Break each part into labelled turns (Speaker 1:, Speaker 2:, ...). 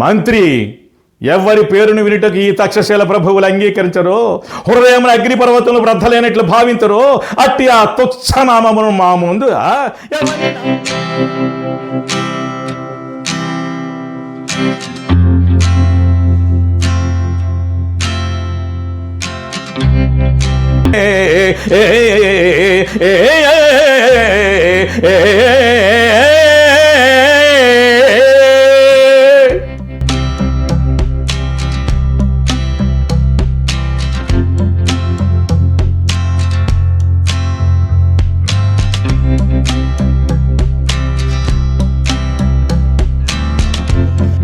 Speaker 1: మంత్రి ఎవరి పేరును వినుటకు ఈ తక్షశీల ప్రభువులు అంగీకరించరో హృదయమున అగ్నిపర్వతంలో బ్రద్దలేనట్లు భావించరో అట్టి ఆ తుచ్చనామమును మా ముందు ఏ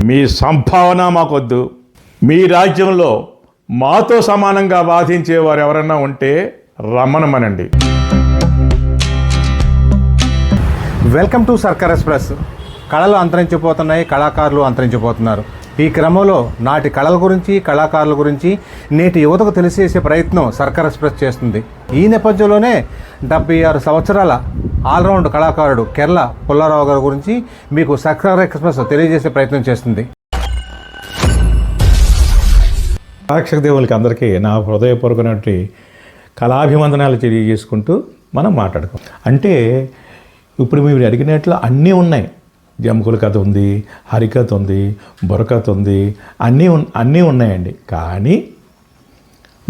Speaker 1: మీ సంభావన మాకొద్దు. మీ రాజ్యంలో మాతో సమానంగా వాదించే వారు ఎవరన్నా ఉంటే రమ్మనమనండి.
Speaker 2: Welcome to Sarkar express. కళలు అంతరించిపోతున్నాయి కళాకారులు అంతరించిపోతున్నారు. ఈ క్రమంలో నాటి కళల గురించి కళాకారుల గురించి నేటి యువతకు తెలిసేసే ప్రయత్నం సర్కార్ ఎక్స్ప్రెస్ చేస్తుంది. ఈ నేపథ్యంలోనే డెబ్బై ఆరు సంవత్సరాల ఆల్రౌండ్ కళాకారుడు కేరళ పుల్లారావు గారి గురించి మీకు సర్కార్ ఎక్స్ప్రెస్ తెలియజేసే ప్రయత్నం చేస్తుంది.
Speaker 1: ప్రేక్షక దేవులకి అందరికీ నా హృదయపూర్వకమైనటువంటి కళాభివందనాలు తెలియజేసుకుంటూ మనం మాట్లాడుకోం అంటే ఇప్పుడు మీరు అడిగినట్లు అన్నీ ఉన్నాయి. జముకుల కథ ఉంది హరికథ ఉంది బుర్రకథ ఉంది అన్నీ ఉన్ అన్నీ ఉన్నాయండి. కానీ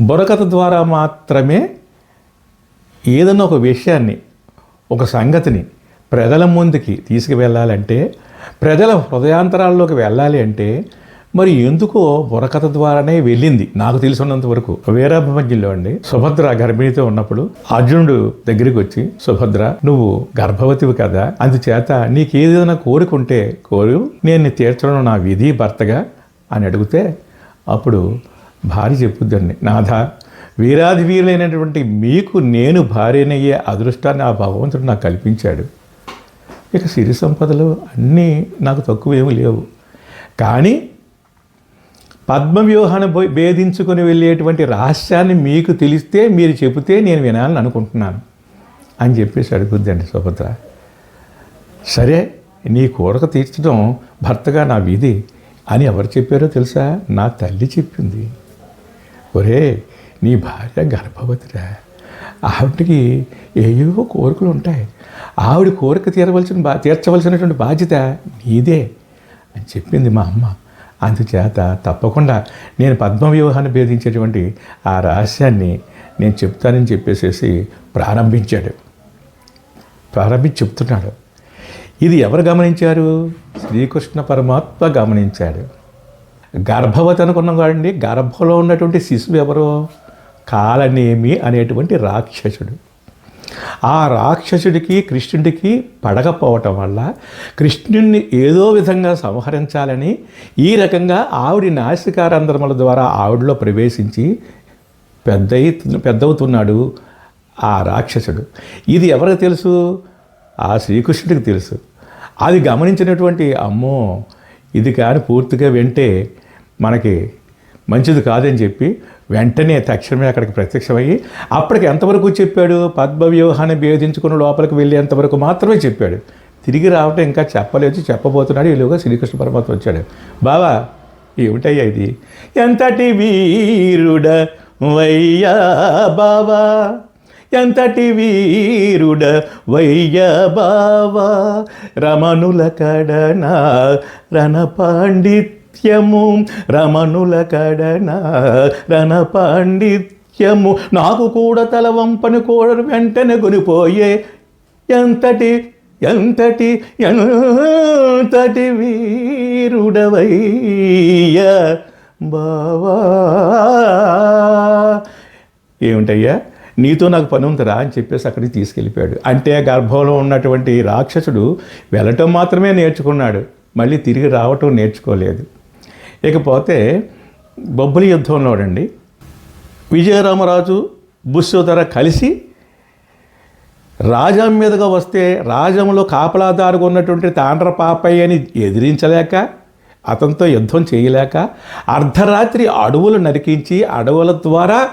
Speaker 1: బుర్రకథ ద్వారా మాత్రమే ఏదైనా ఒక విషయాన్ని ఒక సంగతిని ప్రజల ముందుకి తీసుకువెళ్ళాలంటే ప్రజల హృదయాంతరాల్లోకి వెళ్ళాలి అంటే మరి ఎందుకో బుర్రకథ ద్వారానే వెళ్ళింది. నాకు తెలిసినంత వరకు వీరాభిమన్యుల్లో అండి సుభద్ర గర్భిణితో ఉన్నప్పుడు అర్జునుడు దగ్గరికి వచ్చి సుభద్ర నువ్వు గర్భవతివి కదా అందుచేత నీకు ఏదైనా కోరు నేను తీర్చడం నా విధి భర్తగా అని అడిగితే అప్పుడు భార్య చెప్పుద్దండి నాథ వీరాది వీరులైనటువంటి మీకు నేను భార్యనయ్యే అదృష్టాన్ని ఆ భగవంతుడు నాకు కల్పించాడు. ఇక సిరి సంపదలు అన్నీ నాకు తక్కువ ఏమి లేవు. కానీ పద్మవ్యూహాన్ని పోయి భేదించుకొని వెళ్ళేటువంటి రహస్యాన్ని మీకు తెలిస్తే మీరు చెబితే నేను వినాలని అనుకుంటున్నాను అని చెప్పేసి అడుగుద్దండి సుభద్ర. సరే నీ కోరిక తీర్చడం భర్తగా నా విధి అని ఎవరు చెప్పారో తెలుసా? నా తల్లి చెప్పింది. ఒరే నీ భార్య గర్భవతిరా. ఆవిడకి ఏవో కోరికలు ఉంటాయి. ఆవిడ కోరిక తీరవలసిన బా తీర్చవలసినటువంటి బాధ్యత నీదే అని చెప్పింది మా అమ్మ. అందుచేత తప్పకుండా నేను పద్మవ్యూహాన్ని భేదించేటువంటి ఆ రహస్యాన్ని నేను చెప్తానని చెప్పేసేసి ప్రారంభించాడు. ప్రారంభించి చెప్తున్నాడు. ఇది ఎవరు గమనించారు? శ్రీకృష్ణ పరమాత్మ గమనించాడు. గర్భవతి అనుకున్నాం కాదండి గర్భంలో ఉన్నటువంటి శిశువు ఎవరో? కాలనేమి అనేటువంటి రాక్షసుడు. ఆ రాక్షసుడికి కృష్ణుడికి పడకపోవటం వల్ల కృష్ణుడిని ఏదో విధంగా సంహరించాలని ఈ రకంగా ఆవిడి నాసికారంధ్రముల ద్వారా ఆవిడలో ప్రవేశించి పెద్ద పెద్దవుతున్నాడు ఆ రాక్షసుడు. ఇది ఎవరికి తెలుసు? ఆ శ్రీకృష్ణుడికి తెలుసు. అది గమనించినటువంటి అమ్మో ఇది కానీ పూర్తిగా వింటే మనకి మంచిది కాదని చెప్పి వెంటనే తక్షణమే అక్కడికి ప్రత్యక్షమయ్యి అప్పటికి ఎంతవరకు చెప్పాడు? పద్మవ్యూహాన్ని భేదించుకుని లోపలికి వెళ్ళేంతవరకు మాత్రమే చెప్పాడు. తిరిగి రావటం ఇంకా చెప్పలేదు చెప్పబోతున్నాడు. ఈలోగా శ్రీకృష్ణ పరమాత్మ వచ్చాడు. బావా ఏమిటయ్యా ఇది? ఎంతటి వీరుడ వయ్యా బావా? ఎంతటి వీరుడ వయ్య బావా? రమణుల కడనా రణ పాండిత్యము రమణుల కడన రణ పాండిత్యము నాకు కూడా తల వంపని కూడా వెంటనే కొనిపోయే ఎంతటి ఎంతటి ఎంతటి వీరుడవయ్య బావా. ఏమిటయ్యా? నీతో నాకు పని ఉందిరా అని చెప్పేసి అక్కడికి తీసుకెళ్ళిపోయాడు. అంటే గర్భంలో ఉన్నటువంటి రాక్షసుడు వెళ్ళటం మాత్రమే నేర్చుకున్నాడు. మళ్ళీ తిరిగి రావటం నేర్చుకోలేదు. ఇకపోతే బొబ్బలి యుద్ధంలోనండి విజయరామరాజు బుస్సుధర కలిసి రాజం మీదుగా వస్తే రాజంలో కాపలాదారుగా ఉన్నటువంటి తాండ్ర పాపయ్య అని ఎదిరించలేక అతనితో యుద్ధం చేయలేక అర్ధరాత్రి అడవులు నరికించి అడవుల ద్వారా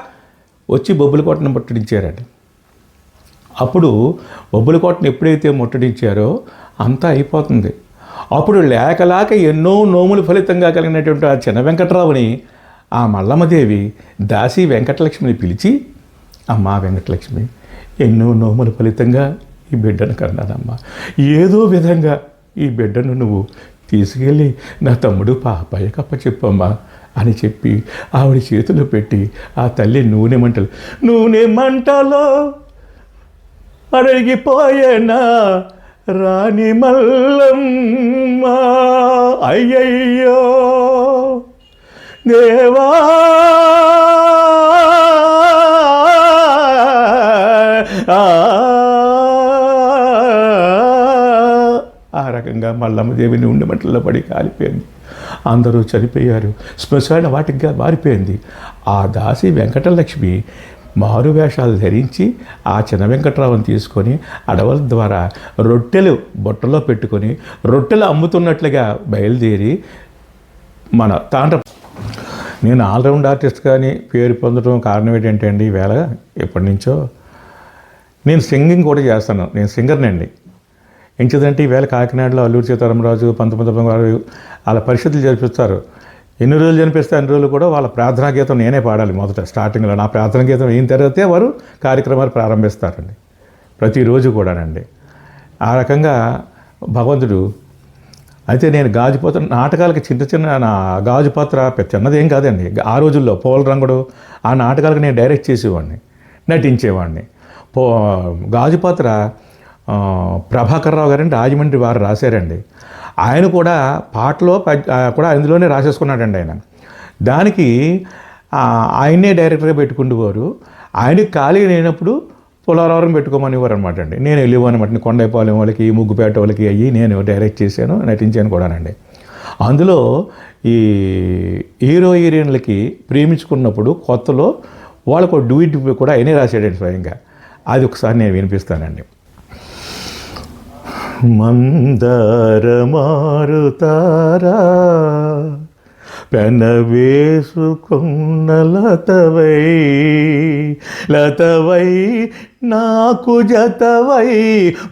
Speaker 1: వచ్చి బొబ్బుల కోటను ముట్టడించారండి అప్పుడు బొబ్బుల కోటను ఎప్పుడైతే ముట్టడించారో అంతా అయిపోతుంది. అప్పుడు లేకలాక ఎన్నో నోముల ఫలితంగా కలిగినటువంటి ఆ చిన్న వెంకట్రావుని ఆ మల్లమ్మదేవి దాసి వెంకటలక్ష్మిని పిలిచి అమ్మా వెంకటలక్ష్మి ఎన్నో నోముల ఫలితంగా ఈ బిడ్డను కన్నానమ్మా. ఏదో విధంగా ఈ బిడ్డను నువ్వు తీసుకెళ్ళి నా తమ్ముడు పాపయ్య కప్ప చెప్పమ్మా అని చెప్పి ఆవిడ చేతిలో పెట్టి ఆ తల్లి నూనె మంటలు నూనె మంటలో అడిగిపోయేనా రాణి మల్లమ్మ. అయ్యయ్యో. దేవా. ఆ, రకంగా మల్లమ్మదేవిని ఉండి మంటల్లో పడి కాలిపోయింది. అందరూ చనిపోయారు. శ్మశాన వాటిగా మారిపోయింది. ఆ దాసి వెంకటలక్ష్మి మారు వేషాలు ధరించి ఆ చిన్న వెంకట్రావుని తీసుకొని అడవుల ద్వారా రొట్టెలు బుట్టలో పెట్టుకొని రొట్టెలు అమ్ముతున్నట్లుగా బయలుదేరి మన తాండ్ర నేను ఆల్రౌండ్ ఆర్టిస్ట్ కానీ పేరు పొందడం కారణం ఏంటంటే అండి ఈవేళ ఎప్పటి నుంచో నేను సింగింగ్ కూడా చేస్తాను. నేను సింగర్నండి అండి. ఎంచదంటే ఈవేళ కాకినాడలో అల్లూరు సీతారామరాజు పంతొమ్మిది గారు వాళ్ళ పరిస్థితులు జరిపిస్తారు. ఎన్ని రోజులు చనిపిస్తే అన్ని రోజులు కూడా వాళ్ళ ప్రార్థనా గీతం నేనే పాడాలి మొదట స్టార్టింగ్లో నా ప్రార్థనా గీతం అయిన తర్వాతే వారు కార్యక్రమాలు ప్రారంభిస్తారండి. ప్రతిరోజు కూడానండి. ఆ రకంగా భగవంతుడు అయితే నేను గాజుపాత్ర నాటకాలకి చిన్న చిన్న నా గాజుపాత్ర చిన్నదేం కాదండి. ఆ రోజుల్లో పోల రంగుడు ఆ నాటకాలకు నేను డైరెక్ట్ చేసేవాడిని నటించేవాడిని. పో గాజుపాత్ర ప్రభాకర్ రావు గారండి రాజమండ్రి వారు రాశారండి. ఆయన కూడా పాటలో కూడా అందులోనే రాసేసుకున్నాడండి ఆయన. దానికి ఆయన్నే డైరెక్టర్గా పెట్టుకుండేవారు. ఆయనకి ఖాళీ లేనప్పుడు పులారావరం పెట్టుకోమనివ్వరు అనమాట అండి. నేను వెళ్ళిపోనమాట కొండైపాలెం వాళ్ళకి ముగ్గుపేట వాళ్ళకి అయ్యి నేను డైరెక్ట్ చేశాను నటించాను కూడానండి. అందులో ఈ హీరో హీరోయిన్లకి ప్రేమించుకున్నప్పుడు కొత్తలో వాళ్ళకు డూయిట్ కూడా ఆయనే రాశాడండి స్వయంగా. అది ఒకసారి నేను వినిపిస్తానండి. మందార మారుతారా పెనవేసుకున్న లతవై లతవై నాకు జతవై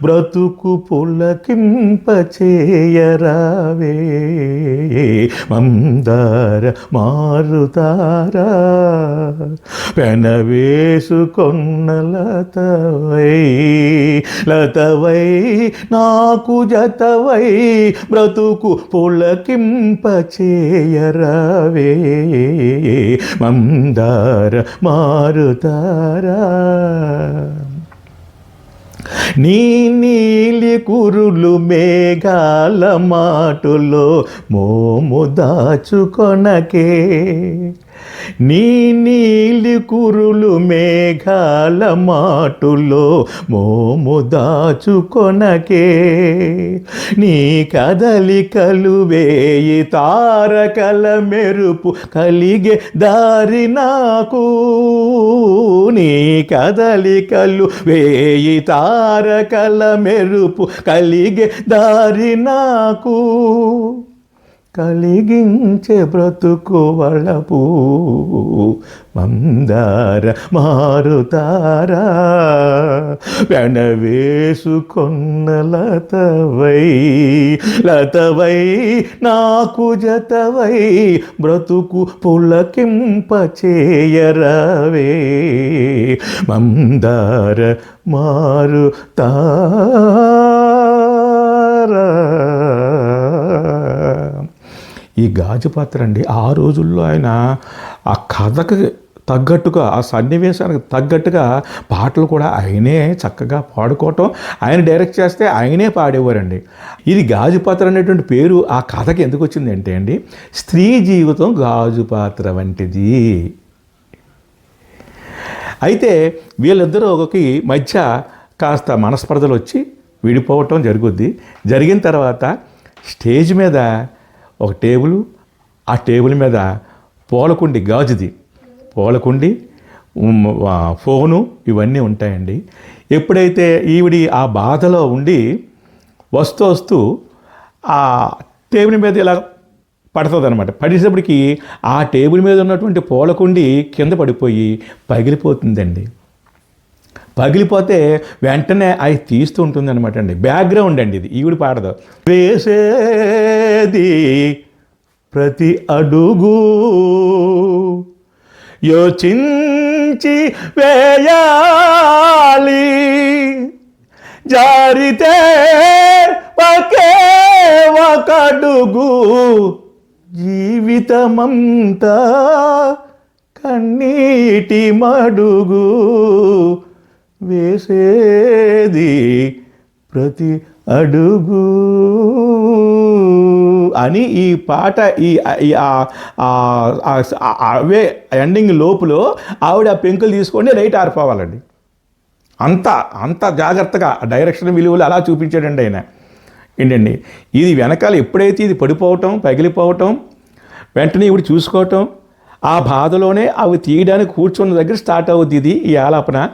Speaker 1: బ్రతుకు పులకింప చేయరావే మందార మారుతారా? పెన లతవై లతవై నాకు జతవై బ్రతుకు పులకింప చేయరావే మందార మారుతారా? నీ నీలి కురులు మేఘాల మాటులో మోము దాచుకొనకే. నీ నీలి కురులు మేఘాల మాటులో మోము దాచుకొనకే. నీ కదలికలు వేయి తారకల మెరుపు కలిగే దారి నాకు. నీ కదలికలు వేయి తారకల మెరుపు కలిగే దారి నాకు. కలిగించే బ్రతుకు వళపు మందార మారుతారా వెనవేసుకొన్న లతవై లతవై నాకు జతవై బ్రతుకు పులకింప చేయరవే మందార మారుతారా. ఈ గాజు పాత్ర అండి. ఆ రోజుల్లో ఆయన ఆ కథకు తగ్గట్టుగా ఆ సన్నివేశానికి తగ్గట్టుగా పాటలు కూడా ఆయనే చక్కగా పాడుకోవటం ఆయన డైరెక్ట్ చేస్తే ఆయనే పాడేవారండి. ఇది గాజు పాత్ర అనేటువంటి పేరు ఆ కథకి ఎందుకు వచ్చింది అంటే అండి స్త్రీ జీవితం గాజు పాత్ర వంటిది. అయితే వీళ్ళిద్దరూ వీళ్ళిద్దరికి మధ్య కాస్త మనస్పర్ధలు వచ్చి విడిపోవటం జరుగుద్ది. జరిగిన తర్వాత స్టేజ్ మీద ఒక టేబుల్ ఆ టేబుల్ మీద పూలకుండి గాజుది. పూలకుండి ఫోను ఇవన్నీ ఉంటాయండి. ఎప్పుడైతే ఈవిడి ఆ బాధలో ఉండి వస్తూ వస్తూ ఆ టేబుల్ మీద ఇలా పడుతుంది అనమాట పడేటప్పటికి ఆ టేబుల్ మీద ఉన్నటువంటి పూలకుండి కింద పడిపోయి పగిలిపోతుందండి. పగిలిపోతే వెంటనే అవి తీస్తూ ఉంటుంది అనమాట అండి. బ్యాక్గ్రౌండ్ అండి ఇది. ఈవిడ పాడదు. వేసేది ప్రతి అడుగు యోచించి వేయాలి. జారితే ఒకే ఒకడుగు జీవితమంతా కన్నీటి మడుగు. వేసేది ప్రతి అడుగు. అని ఈ పాట ఈ అవే ఎండింగ్ లోపులో ఆవిడ ఆ పెంకులు తీసుకొని రైట్ ఆరిపోవాలండి. అంత అంత జాగ్రత్తగా డైరెక్షన్ విలువలు అలా చూపించాడండి ఆయన. ఏంటండి? ఇది వెనకాల ఎప్పుడైతే ఇది పడిపోవటం పగిలిపోవటం వెంటనే ఇప్పుడు చూసుకోవటం ఆ బాధలోనే అవి తీయడానికి కూర్చున్న దగ్గర స్టార్ట్ అవుద్ది ఇది ఈ ఆలాపన.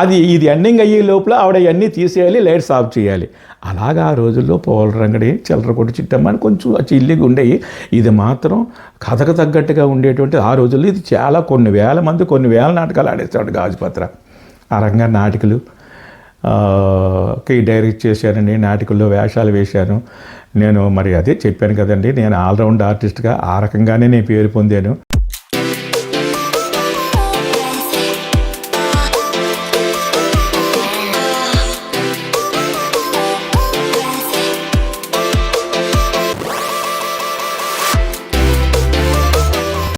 Speaker 1: అది ఇది ఎండింగ్ అయ్యే లోపల ఆవిడ అవన్నీ తీసేయాలి లైట్స్ ఆఫ్ చేయాలి. అలాగా ఆ రోజుల్లో పోల రంగడి చిల్లర కొట్టు చిట్టమ్మ అని కొంచెం చిల్లిగా ఉండేవి ఇది మాత్రం కథకు తగ్గట్టుగా ఉండేటువంటి ఆ రోజుల్లో ఇది చాలా కొన్ని వేల మంది కొన్ని వేల నాటకాలు ఆడేస్తాడు గాజుపత్ర. ఆ రంగ నాటికలు కి డైరెక్ట్ చేశానండి నాటికల్లో వేషాలు వేశాను. నేను మరి అదే చెప్పాను కదండి నేను ఆల్రౌండ్ ఆర్టిస్ట్గా ఆ రకంగానే నేను పేరు పొందాను.